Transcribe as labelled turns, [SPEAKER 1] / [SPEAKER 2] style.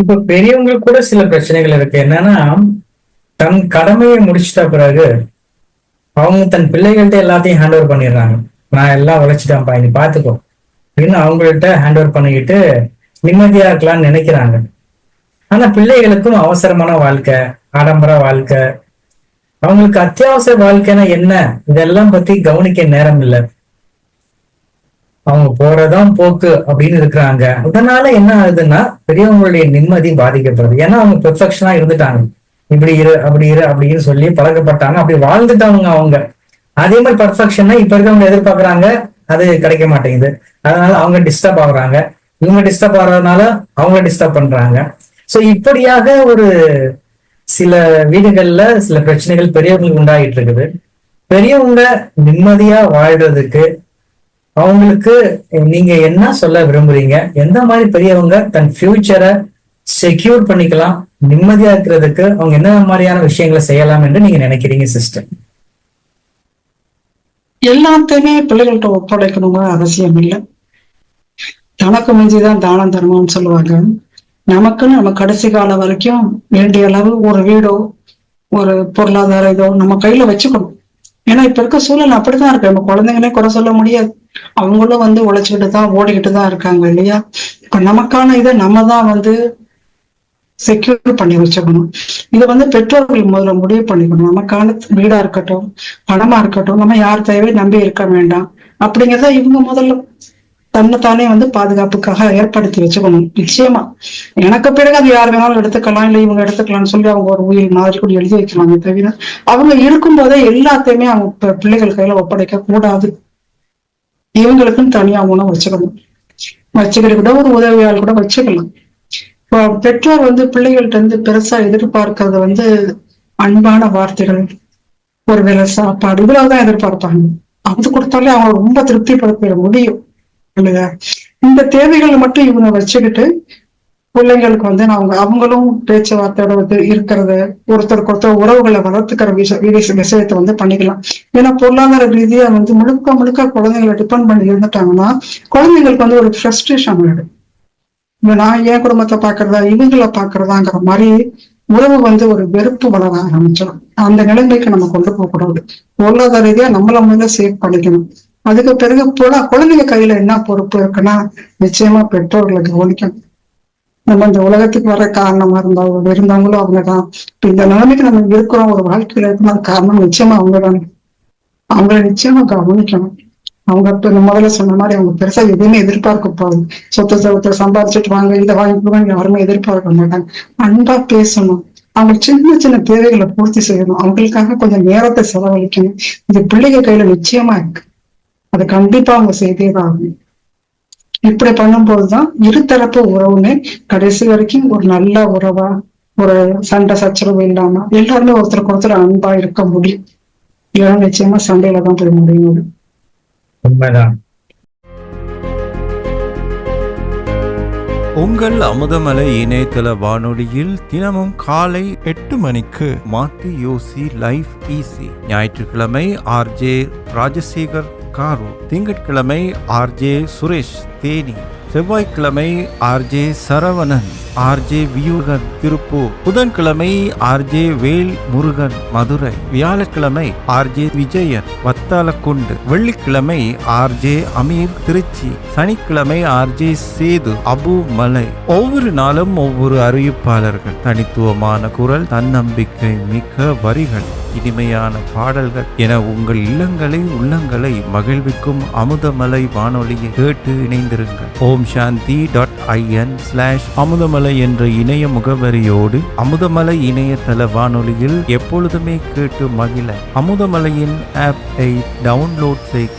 [SPEAKER 1] இப்ப பெரியவங்களுக்கு கூட சில பிரச்சனைகள் இருக்கு. என்னன்னா தன் கடமையை முடிச்சிட்ட பிறகு அவங்க தன் பிள்ளைகள்கிட்ட எல்லாத்தையும் ஹேண்ட் ஓவர் பண்ணிடுறாங்க. நான் எல்லாம் உழைச்சிட்டேன்ப்பா நீ பாத்துக்கோ. அப்படின்னு அவங்கள்ட்ட ஹேண்ட் ஓவர் பண்ணிக்கிட்டு நிம்மதியா இருக்கலாம்னு நினைக்கிறாங்க. ஆனா பிள்ளைகளுக்கும் அவசரமான வாழ்க்கை ஆடம்பர வாழ்க்கை. அவங்களுக்கு அத்தியாவசிய வாழ்க்கைன்னா என்ன? இதெல்லாம் பத்தி கவனிக்க நேரம் இல்லை. அவங்க போறதான் போக்கு அப்படின்னு இருக்கிறாங்க. அதனால என்ன ஆகுதுன்னா பெரியவங்களுடைய நிம்மதி பாதிக்கப்படுது. ஏன்னா அவங்க பெர்ஃபெக்ஷனா இருந்துட்டாங்க. இப்படி இரு அப்படி இரு அப்படின்னு சொல்லி பழக்கப்பட்டாங்க. அப்படி வாழ்ந்துட்டாங்க அவங்க. அதே மாதிரி பர்ஃபெக்ஷன்னா இப்ப இருக்கவங்க எதிர்பார்க்கறாங்க அது கிடைக்க மாட்டேங்குது. அதனால அவங்க டிஸ்டர்ப் ஆகுறாங்க. இவங்க டிஸ்டர்ப் ஆகுறதுனால அவங்க டிஸ்டர்ப் பண்றாங்க. ஸோ இப்படியாக ஒரு சில வீடுகள்ல சில பிரச்சனைகள் பெரியவங்களுக்கு உண்டாகிட்டு இருக்குது. பெரியவங்க நிம்மதியா வாழ்றதுக்கு அவங்களுக்கு நீங்க என்ன சொல்ல விரும்புறீங்க? எந்த மாதிரி பெரியவங்க தன் ஃபியூச்சரை செக்யூர் பண்ணிக்கலாம் நிம்மதியா இருக்கிறதுக்கு அவங்க என்ன மாதிரியான விஷயங்களை செய்யலாம் என்று நீங்க நினைக்கிறீங்க சிஸ்டர்
[SPEAKER 2] எல்லாத்தையுமே பிள்ளைகள்கிட்ட ஒப்படைக்கணுங்கிற அவசியம் இல்லை. தனக்கு மிஞ்சிதான் தானம் தர்மம்னு சொல்லுவாங்க. நமக்குன்னு நம்ம கடைசி காலம் வரைக்கும் வேண்டிய அளவு ஒரு வீடோ ஒரு பொருளாதார இதோ நம்ம கையில வச்சுக்கணும். ஏன்னா இப்ப இருக்க சூழல் அப்படித்தான் இருக்கு. நம்ம குழந்தைங்களே குறை சொல்ல முடியாது. அவங்களும் வந்து உழைச்சுக்கிட்டு தான் ஓடிக்கிட்டு தான் இருக்காங்க இல்லையா? இப்ப நமக்கான இதை நம்ம தான் வந்து செக்யூர் பண்ணி வச்சுக்கணும். இதை வந்து பெற்றோர்கள் முதல்ல முடிவு பண்ணிக்கணும். நமக்கான வீடா இருக்கட்டும் பணமா இருக்கட்டும் நம்ம யார் தேவை நம்பி இருக்க வேண்டாம். அப்படிங்கிறத இவங்க முதல்ல தன்னைத்தானே வந்து பாதுகாப்புக்காக ஏற்படுத்தி வச்சுக்கணும். நிச்சயமா. எனக்கு பிறகு அது யார் வேணாலும் எடுத்துக்கலாம் இல்லை இவங்க எடுத்துக்கலாம்னு சொல்லி அவங்க ஒரு உயிர் மாதிரி கூட எழுதி வைக்கலாமே தவிர அவங்க இருக்கும்போதே எல்லாத்தையுமே அவங்க பிள்ளைகள் கையில ஒப்படைக்க கூடாது இவங்களுக்குன்னு தனியா உணவு வச்சுக்கணும். வச்சுக்கிட்டு கூட ஒரு உதவியால் கூட வச்சுக்கலாம். இப்போ பெற்றோர் வந்து பிள்ளைகள்ட்ட இருந்து பெருசா எதிர்பார்க்கறது வந்து அன்பான வார்த்தைகள் ஒரு வேலை சாப்பாடு இவ்வளவுதான் எதிர்பார்ப்பாங்க. அது கொடுத்தாலே அவங்க ரொம்ப திருப்திப்படுத்திட முடியும். இல்லையா? இந்த தேவைகளை மட்டும் இவங்க வச்சுக்கிட்டு பிள்ளைங்களுக்கு வந்து அவங்க அவங்களும் பேச்சுவார்த்தையோட வந்து இருக்கிறத ஒருத்தருக்கு ஒருத்தர் உறவுகளை வளர்த்துக்கிற விஷ விஷயத்தை வந்து பண்ணிக்கலாம். ஏன்னா பொருளாதார ரீதியா வந்து முழுக்க முழுக்க குழந்தைங்களை டிபெண்ட் பண்ணி இருந்துட்டாங்கன்னா குழந்தைங்களுக்கு வந்து ஒரு ஃப்ரஸ்ட்ரேஷன் ஆயிடும். நான் என் குடும்பத்தை பாக்குறதா இவங்களை பாக்குறதாங்கிற மாதிரி உறவு வந்து ஒரு வெறுப்பு வளர ஆரம்பிச்சிடும். அந்த நிலைமைக்கு நம்ம கொண்டு போக கூடாது பொருளாதார ரீதியா நம்மள முதல்ல சேவ் பண்ணிக்கணும். அதுக்கு பிறகு போல குழந்தைங்க கையில என்ன பொறுப்பு இருக்குன்னா நிச்சயமா பெற்றோர்களை கவனிக்கணும். நம்ம இந்த உலகத்துக்கு வர காரணமா இருந்தவங்க இருந்தவங்களும் அவங்கதான். இப்ப இந்த நிலைமைக்கு நம்ம இருக்கிறோம் ஒரு வாழ்க்கையில இருக்கணும் காரணம் நிச்சயமா அவங்கதானே. அவங்கள நிச்சயமா கவனிக்கணும். அவங்க இப்ப முதல்ல சொன்ன மாதிரி அவங்க பெருசா எதுவுமே எதிர்பார்க்க போகுது சொத்து சொத்தை சம்பாதிச்சுட்டு வாங்க இதை வாங்கி யாருமே எதிர்பார்க்க மாட்டாங்க. அன்பா பேசணும். அவங்க சின்ன சின்ன தேவைகளை பூர்த்தி செய்யணும். அவங்களுக்காக கொஞ்சம் நேரத்தை செலவழிக்கணும். இது பிள்ளைங்க கையில நிச்சயமா இருக்கு. அது கண்டிப்பா அவங்க செய்தே தான் ஆகும். இப்படி பண்ணும்போதுதான் இருதரப்பு உறவுமே கடைசி வரைக்கும் ஒரு நல்ல உறவா ஒரு சண்டை சச்சரவு இல்லாம எல்லாருமே ஒருத்தருக்கு ஒருத்தர் அன்பா இருக்க முடியும். இல்லைன்னா நிச்சயமா சண்டையில தான் போய் முடியும்.
[SPEAKER 1] உண்மைதான்.
[SPEAKER 3] உங்கள் அமுதமலை இணையதள வானொலியில் தினமும் காலை எட்டு மணிக்கு மாத்தி யோசி லைஃப் ஈஸி. ஞாயிற்றுக்கிழமை ஆர்ஜே ராஜசேகர் காரு திங்கட்கிழமை ஆர்ஜே சுரேஷ் தேனி. செவ்வாய்க்கிழமை ஆர்ஜே சரவணன் ஆர்ஜே வியூகன் திருப்பூர் புதன்கிழமை ஆர்ஜே வேல் முருகன் மதுரை. வியாழக்கிழமை ஆர்ஜே விஜயன் வத்தாலக்குண்டு வெள்ளிக்கிழமை ஆர்ஜே அமீர் திருச்சி. சனிக்கிழமை ஆர்ஜே சேது அபு மலை. ஒவ்வொரு நாளும் ஒவ்வொரு அறிவிப்பாளர்கள் தனித்துவமான குரல் தன்னம்பிக்கை மிக்க வரிகள். இனிமையான பாடல்கள் என உங்கள் இல்லங்களை உள்ளங்களை மகிழ்விக்கும் அமுதமலை வானொலியை கேட்டு இணைந்திருங்கள். Om Shanti dot IN slash Amudhamalai என்ற இணைய முகவரியோடு அமுதமலை இணையதள வானொலியில் எப்பொழுதுமே கேட்டு மகிழ. அமுதமலையின் ஆப்பை டவுன்லோட் செய்க.